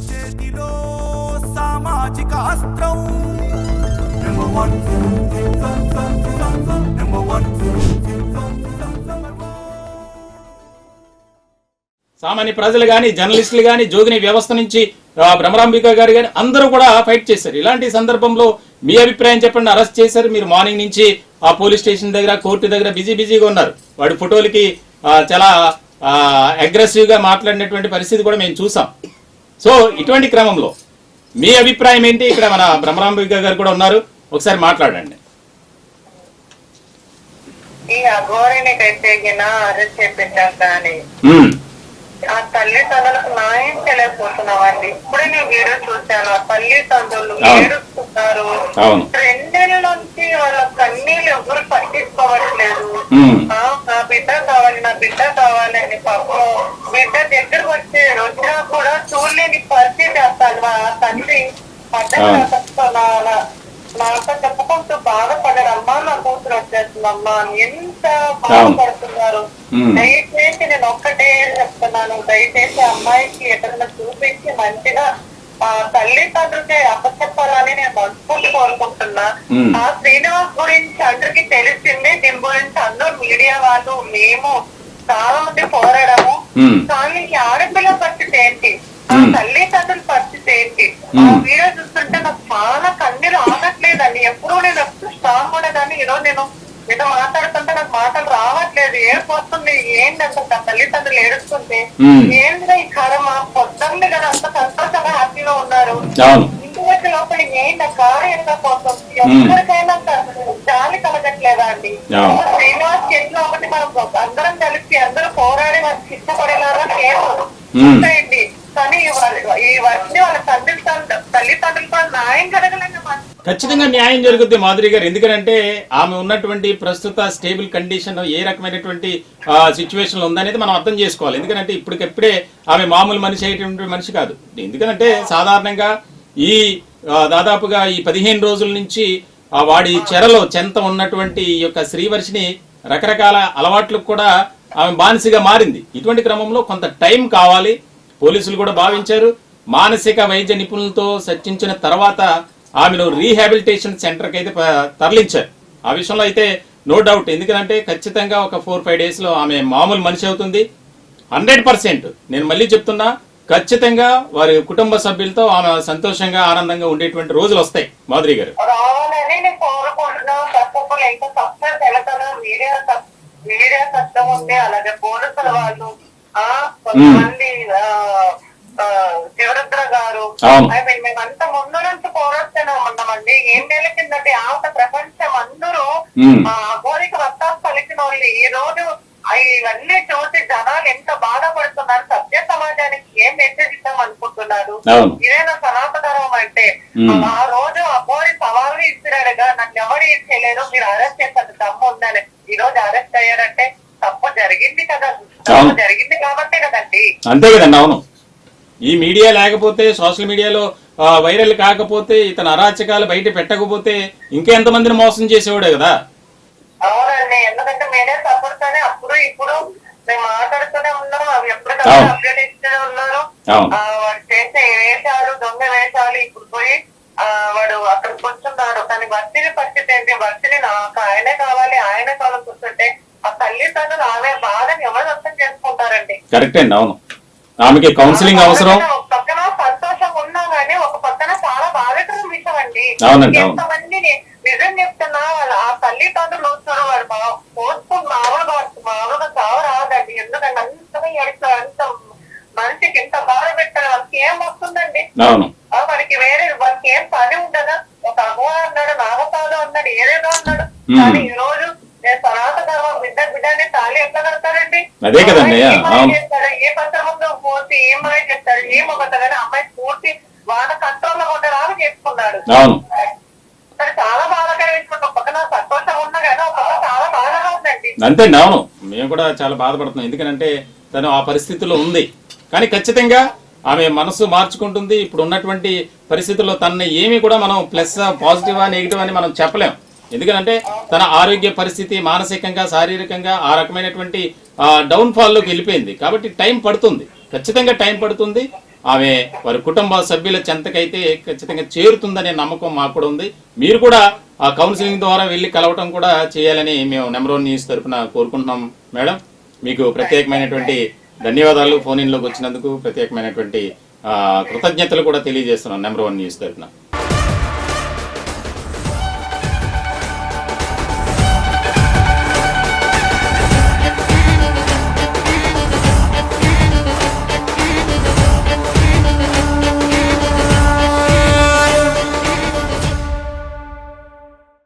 చేతిలో సామాజిక అస్త్రం సామాన్య ప్రజలు కానీ జర్నలిస్టులు కానీ జోగిని వ్యవస్థ నుంచి భ్రమరాంబిక గారు కానీ అందరూ కూడా ఫైట్ చేశారు ఇలాంటి సందర్భంలో మీ అభిప్రాయం చెప్పండి అరెస్ట్ చేశారు మీరు మార్నింగ్ నుంచి ఆ పోలీస్ స్టేషన్ దగ్గర కోర్టు దగ్గర బిజీ బిజీగా ఉన్నారు వాడి ఫోటోలకి చాలా అగ్రెసివ్గా మాట్లాడినటువంటి పరిస్థితి కూడా మేము చూసాం సో ఇటువంటి క్రమంలో మీ అభిప్రాయం ఏంటి? ఇక్కడ మన భ్రమరాంబిక గారు కూడా ఉన్నారు. ఒకసారి మాట్లాడండి. అరెస్ట్ ఆ తల్లిదండ్రులకు న్యాయం చేయలేకపోతున్నామండి. ఇప్పుడే నేను వీడియో చూశాను. ఆ తల్లిదండ్రులు. ఏడుస్తున్నారు. రెండేళ్ళ నుంచి వాళ్ళ కన్నీళ్ళు ఎవరు పట్టించుకోవట్లేదు. నా బిడ్డ కావాలి నా బిడ్డ కావాలి అని పాపం బిడ్డ దగ్గరకు వచ్చి వచ్చినా కూడా చూడలేని పరిస్థితి అసలు ఆ తండ్రి అడ్డంగా నాతో చెప్పుకుంటూ బాధపడ్డాడు అమ్మా నా కూతురు వచ్చేస్తుందమ్మా ఎంత బాధపడుతున్నారు. దయచేసి నేను ఒక్కటే చెప్తున్నాను. దయచేసి అమ్మాయికి ఎక్కడైనా చూపించి మంచిగా ఆ తల్లిదండ్రులకి అప్పచెప్పాలని నేను మనస్ఫూర్తి కోరుకుంటున్నా. ఆ శ్రీనివాస్ గురించి అందరికి తెలిసింది దీని గురించి అందరూ మీడియా వాళ్ళు మేము చాలా మంది పోరాడము. కానీ ఆడపిల్ల పరిస్థితి ఏంటి? ఆ. తల్లిదండ్రుల పరిస్థితి ఏంటి? ఆ. వీడియో చూస్తుంటే నాకు చాలా కన్నీరు ఆగట్లేదండి. ఎప్పుడూ నేను ఎప్పుడు స్ట్రాంగ్ ఉండేదాన్ని. ఈరోజు నేను ఏదో మాట్లాడుతుంటే నాకు మాటలు రావట్లేదు. ఏడుపు వస్తుంది. ఏంటంటే నా తల్లిదండ్రులు ఏడుస్తుంటే? ఉమ్. ఏంటిదో ఈ కర్మ పొద్దున్నే కదా అంత సంతోషంగా హ్యాపీగా ఉన్నారు. ఇంటి వచ్చే లోపల ఏంటి? కారు ఎంత కోసం ఎవరికైనా జాలి కలగట్లేదా అండి. శ్రీనివాస్ చేతిలో ఒకటి మనం అందరం కలిసి అందరూ పోరాడి వారికి ఇష్టపడేలాగా కేసు ఉమ్. ఉంటాయండి. కానీ ఈ వాళ్ళ తల్లిదండ్రులు కూడా న్యాయం జరగలేదు ఖచ్చితంగా న్యాయం జరుగుద్ది మాధురి గారు. ఎందుకంటే ఆమె ఉన్నటువంటి ప్రస్తుత స్టేబుల్ కండిషన్ ఏ రకమైనటువంటి సిచ్యువేషన్ ఉందనేది మనం అర్థం చేసుకోవాలి. ఎందుకంటే ఇప్పటికప్పుడే ఆమె మామూలు మనిషి అయ్యేటువంటి మనిషి కాదు. ఎందుకంటే సాధారణంగా ఈ దాదాపుగా ఈ పదిహేను రోజుల నుంచి వాడి చెరలో చెంత ఉన్నటువంటి ఈ యొక్క శ్రీవర్షిని రకరకాల అలవాట్లకు కూడా ఆమె బానిసగా మారింది. ఇటువంటి క్రమంలో కొంత టైం కావాలి. పోలీసులు కూడా భావించారు. మానసిక వైద్య నిపుణులతో చర్చించిన తర్వాత ఆమెను రీహాబిలిటేషన్ సెంటర్కి అయితే తరలించారు. ఆ విషయంలో అయితే నో డౌట్. ఎందుకంటే ఖచ్చితంగా ఒక ఫోర్ ఫైవ్ డేస్లో ఆమె మామూలు మనిషి అవుతుంది. హండ్రెడ్ పర్సెంట్ నేను మళ్ళీ చెప్తున్నా ఖచ్చితంగా వారి కుటుంబ సభ్యులతో ఆమె సంతోషంగా ఆనందంగా ఉండేటువంటి రోజులు వస్తాయి. మాధురి గారు. మీడియా సత్యం ఉంది అలాగే పోలీసుల వాళ్ళు ఆ కొంతమంది శివరుద్ర గారు. I mean, మేమంతా ముందు నుంచి పోరాడుతూనే ఉన్నామండి ఏం నెల కిందటి ఆవత ప్రపంచం అందరూ. ఆ కోరిక వస్తాం పలికిన వాళ్ళు ఈ రోజు ఇవన్నీ చూసి జనాలు ఎంత బాధపడుతున్నారు సత్య సమాజానికి ఏం మెసేజ్ ఇద్దాం అనుకుంటున్నారు. ఇదేనా సనాతనం అంటే. ఆ రోజు అబ్బోరి సవాలు ఇస్తున్నాడుగా నాకు ఎవరు ఇచ్చలేదు మీరు అరెస్ట్ చేస్తారు తప్పు ఉందని ఈ రోజు అరెస్ట్ అయ్యారంటే తప్పు జరిగింది కదా. తప్పు. జరిగింది కాబట్టే కదండి. అంతే కదండి అవును. ఈ మీడియా లేకపోతే సోషల్ మీడియాలో వైరల్ కాకపోతే ఇతను అరాచకాలు బయట పెట్టకపోతే ఇంకెంతమందిని మోసం చేసేవాడే కదా? అవునండి ఎందుకంటే మీరే సపోర్ట్నే అప్పుడు ఇప్పుడు మేము మాట్లాడుతూనే ఉన్నాం అవి. ఎప్పటికప్పుడు అప్డేట్ ఇస్తూనే ఉన్నారు. వాడు చేసే వేషాలు దొంగ వేషాలు ఇప్పుడు పోయి వాడు అక్కడికి కూర్చున్నాడు కానీ వర్షిని పరిస్థితి ఏంటి? వర్షిని నాకు ఆయనే కావాలి ఆయనే కావాలని కూర్చుంటే ఆ తల్లిదండ్రులు ఆమె బాధని ఎవరు అర్థం చేసుకుంటారండి? కరెక్ట్ అండి అవును. ఆమెకి కౌన్సిలింగ్ అవసరం. ఒక పక్కన సంతోషం ఉన్నా గానీ ఒక పక్కన చాలా బాధకరం విషయం అండి. అవునండి, అవును. నిజం చెప్తున్నా వాళ్ళ ఆ తల్లిదండ్రులు వస్తారు వాడు మా పోసుకుని మామూలుగా మామూలుగా చావు రాదండి. ఎందుకంటే అంతగా అంత మనిషికి ఇంత బాధ పెట్టారు వాళ్ళకి ఏం వస్తుందండి? అవును. కానీ ఈ రోజు నేను సనాతన ధర్మం బిడ్డ బిడ్డని తాళి ఎట్లా కడతారండి? అదే కదండి, ఏం అవును. చేస్తాడు ఏ మాయ చేస్తాడు ఏం కానీ అమ్మాయి పూర్తి వాళ్ళ కంట్రోల్లో ఉండేలాగా చేసుకున్నాడు. అవును. కానీ చాలా విషయం ఒక పక్కన సంతోషం ఉన్నా కానీ ఒక చాలా బాధగా ఉందండి. అంతే అవును. మేము కూడా చాలా బాధపడుతున్నాం. ఎందుకంటే తను ఆ పరిస్థితిలో ఉంది. కానీ ఖచ్చితంగా ఆమె మనసు మార్చుకుంటుంది. ఇప్పుడు ఉన్నటువంటి పరిస్థితుల్లో తనని ఏమి కూడా మనం ప్లస్ పాజిటివా నెగిటివ్ అని మనం చెప్పలేం. ఎందుకంటే తన ఆరోగ్య పరిస్థితి మానసికంగా శారీరకంగా ఆ రకమైనటువంటి డౌన్ వెళ్ళిపోయింది. కాబట్టి టైం పడుతుంది. ఖచ్చితంగా టైం పడుతుంది. ఆమె వారి కుటుంబ సభ్యుల చెంతకైతే ఖచ్చితంగా చేరుతుందనే నమ్మకం మాకు కూడా ఉంది. మీరు కూడా ఆ కౌన్సిలింగ్ ద్వారా వెళ్ళి కలవటం కూడా చేయాలని మేము నెంబర్ వన్ న్యూస్ తరఫున కోరుకుంటున్నాం మేడం. మీకు ప్రత్యేకమైనటువంటి ధన్యవాదాలు ఫోన్ ఇన్లోకి వచ్చినందుకు ప్రత్యేకమైనటువంటి కృతజ్ఞతలు కూడా తెలియజేస్తున్నాం నెంబర్ వన్ న్యూస్ తరఫున